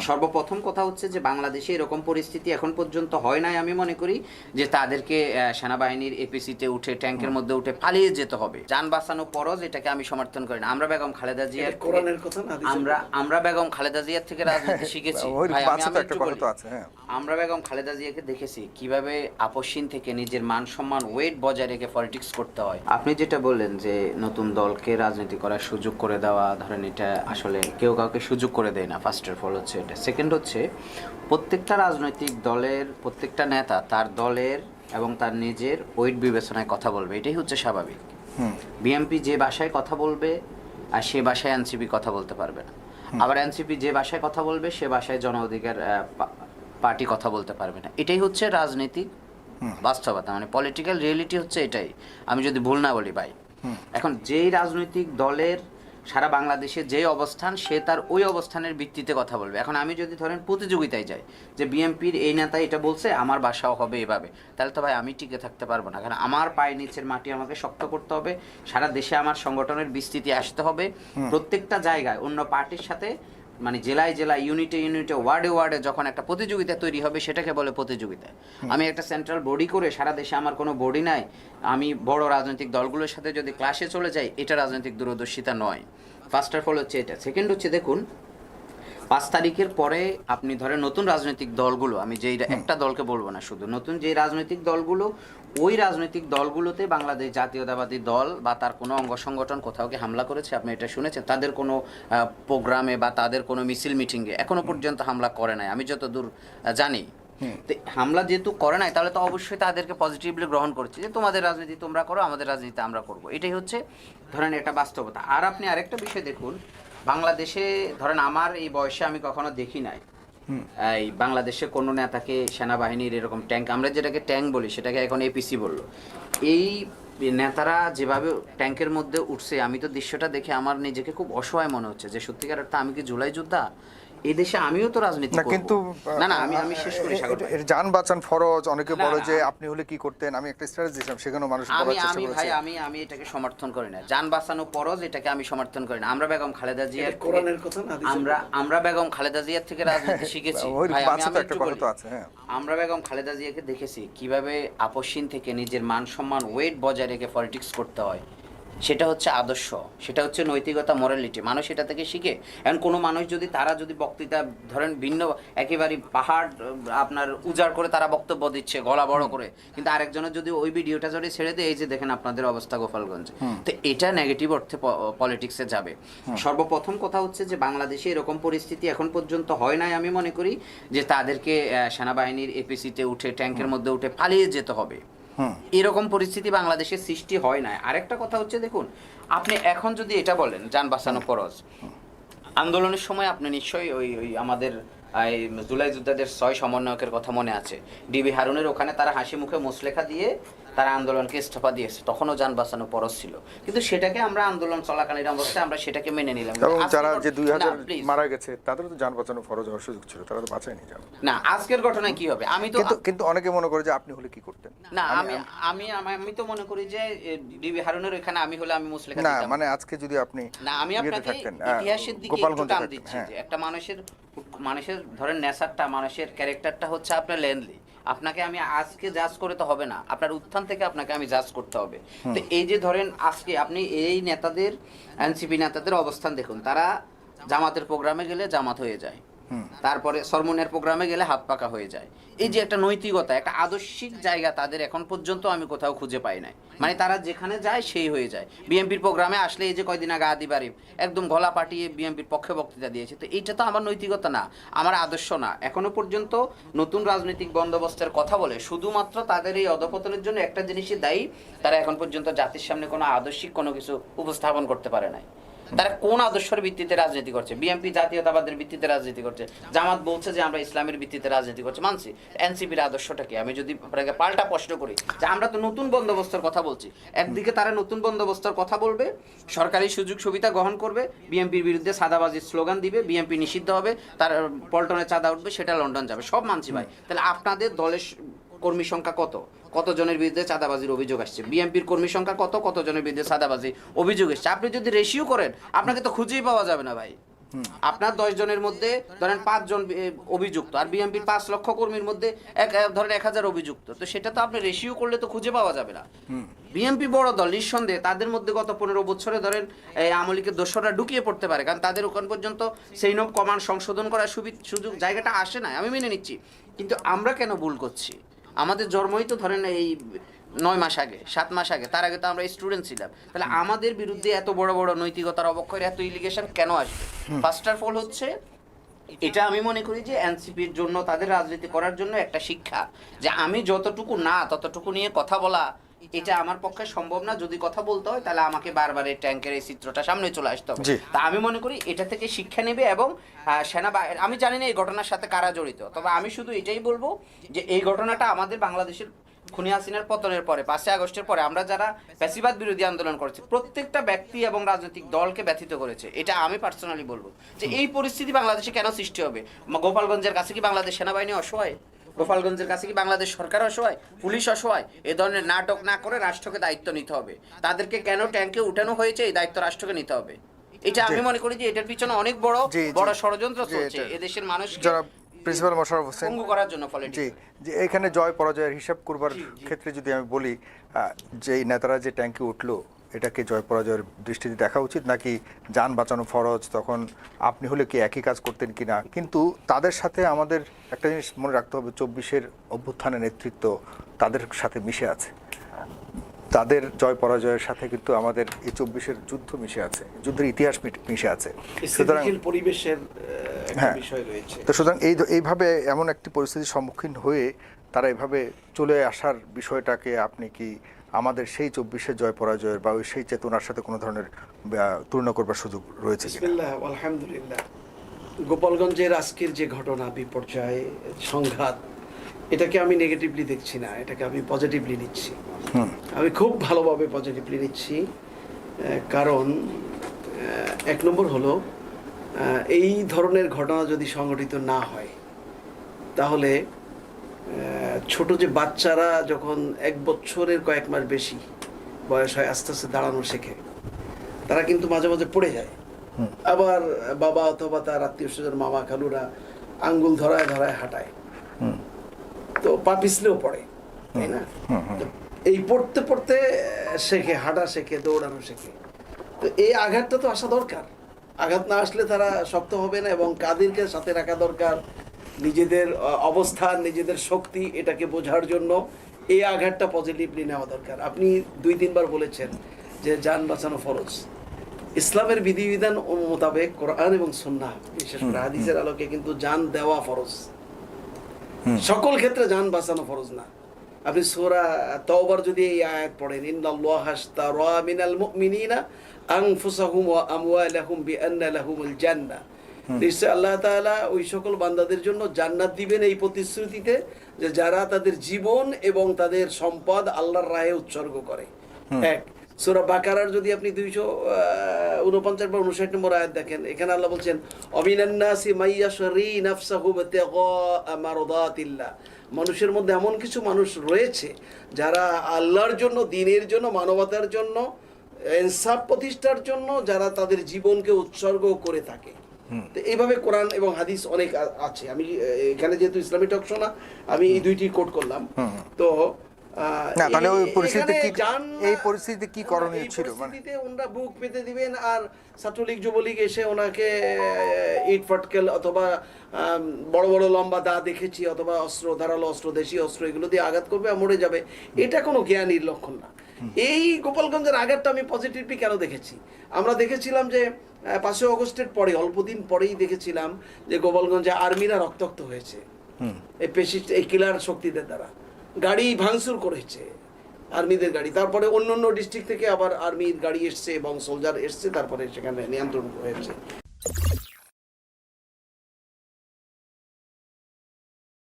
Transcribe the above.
সর্বপ্রথম কথা হচ্ছে যে বাংলাদেশে এরকম পরিস্থিতি এখন পর্যন্ত হয় নাই আমি মনে করি যে তাদেরকে সেনাবাহিনীর এপিসিতে উঠে ট্যাঙ্কের মধ্যে উঠে পালিয়ে যেতে হবে। যান বাঁচানো পরজ এটাকে আমি সমর্থন করি না। আমরা বেগম খালেদা জিয়ার আমরা আমরা বেগম খালেদা জিয়ার থেকে রাজনীতি শিখেছি। হ্যাঁ। আমরা বেগম খালেদা জিয়াকে দেখেছি কীভাবে আপসীন থেকে নিজের মান সম্মান ওয়েট বজায় রেখে পলিটিক্স করতে হয়। আপনি যেটা বললেন যে নতুন দলকে রাজনীতি করার সুযোগ করে দেওয়া ধরেন এটা আসলে কেউ কাউকে সুযোগ করে দেয় না ফার্স্ট অফ অল হচ্ছে এটা সেকেন্ড হচ্ছে প্রত্যেকটা রাজনৈতিক দলের প্রত্যেকটা নেতা তার দলের এবং তার নিজের ওয়েট বিবেচনায় কথা বলবে। এটাই হচ্ছে স্বাভাবিক। বিএমপি যে ভাষায় কথা বলবে আর সে ভাষায় এনসিপি কথা বলতে পারবে না। আবার এনসিপি যে ভাষায় কথা বলবে সে ভাষায় জন অধিকার পার্টি কথা বলতে পারবে না। এটাই হচ্ছে রাজনীতিক বাস্তবতা। মানে পলিটিক্যাল রিয়েলিটি হচ্ছে এটাই। আমি যদি ভুল না বলি ভাই এখন যেই রাজনৈতিক দলের সারা বাংলাদেশে যে অবস্থান সে তার ওই অবস্থানের ভিত্তিতে কথা বলবে। এখন আমি যদি ধরেন প্রতিযোগিতায় যাই যে বিএনপির এই নেতা এটা বলছে আমার বাসাও হবে এভাবে তাহলে তো ভাই আমি টিকে থাকতে পারব না। কারণ আমার পায়ের নিচের মাটি আমাকে শক্ত করতে হবে সারা দেশে আমার সংগঠনের বিস্তৃতি আসতে হবে। প্রত্যেকটা জায়গায় অন্য পার্টির সাথে মানে জেলায় জেলায় ইউনিটে ইউনিটে ওয়ার্ডে ওয়ার্ডে যখন একটা প্রতিযোগিতা তৈরি হবে সেটাকে বলে প্রতিযোগিতা। আমি একটা সেন্ট্রাল বডি করে সারা দেশে আমার কোনো বডি নাই আমি বড় রাজনৈতিক দলগুলোর সাথে যদি ক্লাসে চলে যাই এটা রাজনৈতিক দূরদর্শিতা নয়। ফার্স্ট অফ অল হচ্ছে এটা। সেকেন্ড হচ্ছে দেখুন পাঁচ তারিখের পরে আপনি ধরেন নতুন রাজনৈতিক দলগুলো আমি যেই একটা দলকে বলব না শুধু নতুন যে রাজনৈতিক দলগুলো ওই রাজনৈতিক দলগুলোতে বাংলাদেশ জাতীয়তাবাদী দল বা তার কোনো অঙ্গ সংগঠন কোথাও কি হামলা করেছে? আপনি এটা শুনেছেন? তাদের কোনো প্রোগ্রামে বা তাদের কোনো মিছিল মিটিংয়ে এখনও পর্যন্ত হামলা করে নাই আমি যতদূর জানি। হামলা যেহেতু করে নাই তাহলে তো অবশ্যই তাদেরকে পজিটিভলি গ্রহণ করছে যে তোমাদের রাজনীতি তোমরা করো আমাদের রাজনীতি আমরা করব। এটাই হচ্ছে ধরেন এটা বাস্তবতা। আর আপনি আরেকটা বিষয় দেখুন বাংলাদেশে ধরেন আমার এই বয়সে আমি কখনো দেখি নাই। এই বাংলাদেশে কোনো নেতাকে সেনাবাহিনীর এরকম ট্যাঙ্ক আমরা যেটাকে ট্যাঙ্ক বলি সেটাকে এখন এপিসি বলল। এই নেতারা যেভাবে ট্যাঙ্কের মধ্যে উঠছে আমি তো দৃশ্যটা দেখে আমার নিজেকে খুব অসহায় মনে হচ্ছে যে সত্যিকার অর্থে আমি কি জুলাই যোদ্ধা? এই দেশে আমিও তো রাজনীতি না কিন্তু না না আমি আমি শেষ করি। এর যান বাঁচান ফরজ অনেকে বলে যে আপনি হলে কি করতেন? আমি একটা স্ট্যাটাস দিয়েছিলাম সেখানেও মানুষ আমি ভাই আমি আমি এটাকে সমর্থন করি না। যান বাঁচানো পরজ এটাকে আমি সমর্থন করি না। আমরা বেগম খালেদা জিয়ার কোরআনের কথা না, আমরা আমরা বেগম খালেদা জিয়ার থেকে রাজনীতি শিখেছি। ভাই, আমি- আমি একটা কথা তো আছে হ্যাঁ। আমরা বেগম খালেদা জিয়াকে দেখেছি কীভাবে আপসীন থেকে নিজের মান সম্মান ওয়েট বজায় রেখে পলিটিক্স করতে হয়। সেটা হচ্ছে আদর্শ সেটা হচ্ছে নৈতিকতা মরালিটি মানুষ এটা থেকে শিখে এখন কোনো মানুষ যদি তারা যদি বক্তৃতা ধরেন ভিন্ন একেবারে পাহাড় আপনার উজাড় করে তারা বক্তব্য দিচ্ছে গলা বড় করে কিন্তু আরেকজনের যদি ওই ভিডিওটা যদি ছেড়ে দেয় এই যে দেখেন আপনাদের অবস্থা গোপালগঞ্জে। তো এটা নেগেটিভ অর্থে পলিটিক্সে যাবে। সর্বপ্রথম কথা হচ্ছে যে বাংলাদেশে এরকম পরিস্থিতি এখন পর্যন্ত হয় নাই আমি মনে করি যে তাদেরকে সেনাবাহিনীর এপিসিতে উঠে ট্যাঙ্কের মধ্যে উঠে পালিয়ে যেতে হবে। এরকম পরিস্থিতি বাংলাদেশে সৃষ্টি হয় না আরেকটা কথা হচ্ছে দেখুন আপনি এখন যদি এটা বলেন যান বাঁচানো খরচ আন্দোলনের সময় আপনি নিশ্চয়ই ওই ওই আমাদের জুলাই যোদ্ধাদের ছয় সমন্বয়কের কথা মনে আছে। ডিবি হারুনের ওখানে তারা হাসি মুখে মুসলেখা দিয়ে তারা আন্দোলনকে ইস্তফা দিয়েছে। তখনও যান বাঁচানো পরশ ছিল। কিন্তু সেটাকে আমরা আন্দোলন চলাকালীন অবস্থায় আমরা সেটাকে মেনে নিলাম। এবং যারা যে দুই হাজার মারা গেছে তাদেরও তো যান বাঁচানো ফরজ হওয়ার সুযোগ ছিল। তারা তো বাঁচায়নি যান। না আজকের ঘটনায় কি হবে? আমি তো কিন্তু অনেকে মনে করে যে আপনি হলে কি করতেন? না আমি আমি আমি- তো মনে করি যে ডিবি হারুনের ওখানে আমি হলে আমি মুসলেখা না মানে আজকে যদি আপনি না আমি আপনাকে আহ, ইতিহাসের দিকে একটু টান দিচ্ছি হ্যাঁ। একটা মানুষের মানুষের ধরেন নেশারটা মানুষের ক্যারেক্টারটা হচ্ছে আপনার লেনলি আপনাকে আমি আজকে জাজ করে তো হবে না। আপনার উত্থান থেকে আপনাকে আমি জাজ করতে হবে। তো এই যে ধরেন আজকে আপনি এই নেতাদের এনসিপি নেতাদের অবস্থান দেখুন। তারা জামাতের প্রোগ্রামে গেলে জামাত হয়ে যায়। তারপরে সরমনের প্রোগ্রামে গেলে হাত পাকা হয়ে যায়। এই যে একটা নৈতিকতা, একটা আদর্শিক জায়গা তাদের এখন পর্যন্ত আমি কোথাও খুঁজে পাই নাই। মানে তারা যেখানে যায় সেই হয়ে যায়। বিএনপির প্রোগ্রামে আসলে এই যে কয়দিন আগে আদি বারিফ একদম গলা পাঠিয়ে বিএনপির পক্ষে বক্তৃতা দিয়েছে। তো এইটা তো আমার নৈতিকতা না, আমার আদর্শ না। এখনও পর্যন্ত নতুন রাজনৈতিক বন্দোবস্তের কথা বলে শুধুমাত্র তাদের এই অধপতনের জন্য একটা জিনিসই দায়ী, তারা এখন পর্যন্ত জাতির সামনে কোনো আদর্শিক কোনো কিছু উপস্থাপন করতে পারে নাই। তারা কোন আদর্শের ভিত্তিতে রাজনীতি করছে? বিএনপি জাতীয়তাবাদের ভিত্তিতে রাজনীতি করছে। জামাত বলছে যে আমরা ইসলামের ভিত্তিতে রাজনীতি করছি। মানছি, এনসিপির আদর্শটা কি? আমি যদি আপনাকে পাল্টা প্রশ্ন করি, যে আমরা তো নতুন বন্দোবস্তের কথা বলছি, একদিকে তারা নতুন বন্দোবস্তের কথা বলবে, সরকারি সুযোগ সুবিধা গ্রহণ করবে, বিএনপির বিরুদ্ধে সাদাবাজির স্লোগান দিবে, বিএনপি নিষিদ্ধ হবে, তার পল্টনে চাঁদা উঠবে, সেটা লন্ডন যাবে। সব মানছি ভাই। তাহলে আপনাদের দলের কর্মী সংখ্যা কত? কতজনের বিরুদ্ধে চাঁদাবাজির অভিযোগ আসছে? বিএনপির কর্মী সংখ্যা কত? কতজনের বিরুদ্ধে চাঁদাবাজি অভিযোগ এসছে? আপনি যদি রেশিও করেন আপনাকে তো খুঁজেই পাওয়া যাবে না ভাই। আপনার দশ জনের মধ্যে ধরেন পাঁচজন অভিযুক্ত আর বিএনপির পাঁচ লক্ষ কর্মীর মধ্যে এক ধরেন এক হাজার অভিযুক্ত তো সেটা তো আপনি রেশিও করলে তো খুঁজে পাওয়া যাবে না। বিএনপি বড় দল নিঃসন্দেহে তাদের মধ্যে গত পনেরো বছরে ধরেন এই আমলিকে দোসররা ঢুকিয়ে পড়তে পারে কারণ তাদের ওখান পর্যন্ত সেই নব কমান্ড সংশোধন করার সুবিধা সুযোগ জায়গাটা আসে না আমি মেনে নিচ্ছি। কিন্তু আমরা কেন ভুল করছি? আমাদের জন্মই তো ধরেন এই নয় মাস আগে সাত মাস আগে তার আগে তো আমরা স্টুডেন্ট ছিলাম। তাহলে আমাদের বিরুদ্ধে এত বড় বড় নৈতিকতার অবক্ষয়ের এত ইলিগেশন কেন আসবে? ফার্স্ট অফ অল হচ্ছে এটা আমি মনে করি যে এনসিপির জন্য তাদের রাজনীতি করার জন্য একটা শিক্ষা। যে আমি যতটুকু না ততটুকু নিয়ে কথা বলা এটা আমার পক্ষে সম্ভব না। যদি কথা বলতে হয় তাহলে আমাকে বারবার এই ট্যাঙ্কের এই চিত্রটা সামনে চলে আসতে হবে। তা আমি মনে করি এটা থেকে শিক্ষা নেবে এবং সেনাবাহিনী আমি জানি না এই ঘটনার সাথে কারা জড়িত। তবে আমি শুধু এটাই বলব যে এই ঘটনাটা আমাদের বাংলাদেশের খুনি হাসিনার পতনের পরে পাঁচই আগস্টের পরে আমরা যারা ফ্যাসিবাদ বিরোধী আন্দোলন করেছি প্রত্যেকটা ব্যক্তি এবং রাজনৈতিক দলকে ব্যথিত করেছে। এটা আমি পার্সোনালি বলব যে এই পরিস্থিতি বাংলাদেশে কেন সৃষ্টি হবে? গোপালগঞ্জের কাছে কি বাংলাদেশ সেনাবাহিনী অসহায়? গোপালগঞ্জের কাছে কি বাংলাদেশ সরকার অসহায় পুলিশ অসহায়? এ ধরনের নাটক না করে রাষ্ট্রকে দায়িত্ব নিতে হবে। তাদেরকে কেন ট্যাঙ্কে উঠানো হয়েছে এই দায়িত্ব রাষ্ট্রকে নিতে হবে? এটা আমি মনে করি যে এটার পিছনে অনেক বড়। বড় ষড়যন্ত্র চলছে। এদেশের মানুষকে যারা প্রিন্সিপাল মোশাররফ হোসেন করার জন্য ফলে জি যে এখানে জয় পরাজয়ের হিসাব করবার ক্ষেত্রে যদি আমি বলি যে নেতারা যে ট্যাঙ্কে উঠল এটাকে জয় পরাজয়ের দৃষ্টিতে দেখা উচিত নাকি যান বাঁচানো ফরজ? তখন আপনি হলে কি একই কাজ করতেন কিনা কিন্তু তাদের সাথে আমাদের একটা জিনিস মনে রাখতে হবে চব্বিশের অভ্যুত্থানের নেতৃত্ব তাদের সাথে মিশে আছে। তাদের জয় পরাজয়ের সাথে কিন্তু আমাদের এই চব্বিশের যুদ্ধ মিশে আছে যুদ্ধের ইতিহাস মিশে আছে। সুতরাং পরিবেশের হ্যাঁ। তো সুতরাং এই এইভাবে এমন একটি পরিস্থিতির সম্মুখীন হয়ে তারা এভাবে চলে আসার বিষয়টাকে আপনি কি আমাদের সেই চব্বিশে জয় পরাজয়ের বা ওই সেই চেতনার সাথে কোনো ধরনের তুলনা করবার সুযোগ রয়েছে আলহামদুলিল্লাহ। গোপালগঞ্জের আজকের যে ঘটনা বিপর্যয় সংঘাত এটাকে আমি নেগেটিভলি দেখছি না এটাকে আমি পজিটিভলি নিচ্ছি। আমি খুব ভালোভাবে পজিটিভলি নিচ্ছি কারণ এক নম্বর হলো এই ধরনের ঘটনা যদি সংঘটিত না হয় তাহলে ছোট যে বাচ্চারা যখন এক বছরের কয়েক মাস বেশি বয়স হয় আস্তে আস্তে দাঁড়ানো শেখে তারা কিন্তু মাঝে মাঝে পড়ে যায়। আবার বাবা অথবা তার আত্মীয় স্বজন মামা খালুরা আঙ্গুল ধরায় ধরায় হাঁটায়। হুম। তো পা পিছলেও পড়ে তাই না? এই পড়তে পড়তে শেখে হাঁটা শেখে দৌড়ানো শেখে। তো এই আঘাতটা তো আসা দরকার। আঘাত না আসলে তারা শক্ত হবে না এবং কাদেরকে সাথে রাখা দরকার। নিজেদের অবস্থান নিজেদের শক্তি এটাকে বোঝার জন্য এই আঘাতটা পজিটিভলি নেওয়া দরকার। আপনি দুই তিনবার বলেছেন যে যান বাঁচানো ফরজ। ইসলামের বিধিবিধান মোতাবেক কোরআন এবং সুন্নাহ বিশেষ করে হাদিসের আলোকে কিন্তু জান দেওয়া ফরজ। সকল ক্ষেত্রে যান বাঁচানো ফরজ না। আপনি সোরা তওবার যদি এই আয়াত পড়েন ইন্নাল্লাহা আশতারা মিনাল মুমিনিনা আনফুসাহুম ওয়া আমওয়ালাহুম বিআন্না লাহুমুল জান্নাহ। নিশ্চয় আল্লাহ তাআলা ওই সকল বান্দাদের জন্য জান্নাত দিবেন এই প্রতিশ্রুতিতে যে যারা তাদের জীবন এবং তাদের সম্পদ আল্লাহর রাহে উৎসর্গ করে। এক সূরা বাকারার যদি আপনি দুইশো উনপঞ্চাশ বা উনষাট নম্বর আয়াত দেখেন এখানে আল্লাহ বলছেন অমিনান্নাসি নাফসাহু মারদাতিল্লাহ। মানুষের মধ্যে এমন কিছু মানুষ রয়েছে যারা আল্লাহর জন্য দিনের জন্য মানবতার জন্য ইনসাফ প্রতিষ্ঠার জন্য যারা তাদের জীবনকে উৎসর্গ করে থাকে। তো এইভাবে কোরআন এবং হাদিস অনেক আছে। আমি এখানে যেহেতু ইসলামী টক শোনা আমি এই দুইটি কোট করলাম। তো না, তাহলে ওই পরিস্থিতিতে কি- এই পরিস্থিতিতে কি করণীয় ছিল? মানে- ওনারা বুক পেতে দিবেন আর ছাত্রলীগ যুবলীগ এসে ওনাকে ইট ফাটকেল অথবা বড় বড় লম্বা দা দেখেছি অথবা অস্ত্র ধারালো অস্ত্র দেশি অস্ত্র এগুলো দিয়ে আঘাত করবে আর মরে যাবে। এটা কোনো জ্ঞানীর লক্ষণ না। এই গোপালগঞ্জের আঘাতটা আমি পজিটিভলি কেন দেখেছি? আমরা দেখেছিলাম যে পাঁচই অগস্টের পরে অল্পদিন পরেই দেখেছিলাম যে গোপালগঞ্জে আর্মিরা রক্তাক্ত হয়েছে। এই পেশিস্ট এই কিলার শক্তিদের দ্বারা। গাড়ি ভাঙচুর করেছে আর্মিদের গাড়ি। তারপরে অন্য অন্য ডিস্ট্রিক্ট থেকে আবার আর্মির গাড়ি এসছে এবং সোলজার এসছে তারপরে সেখানে নিয়ন্ত্রণ হয়েছে।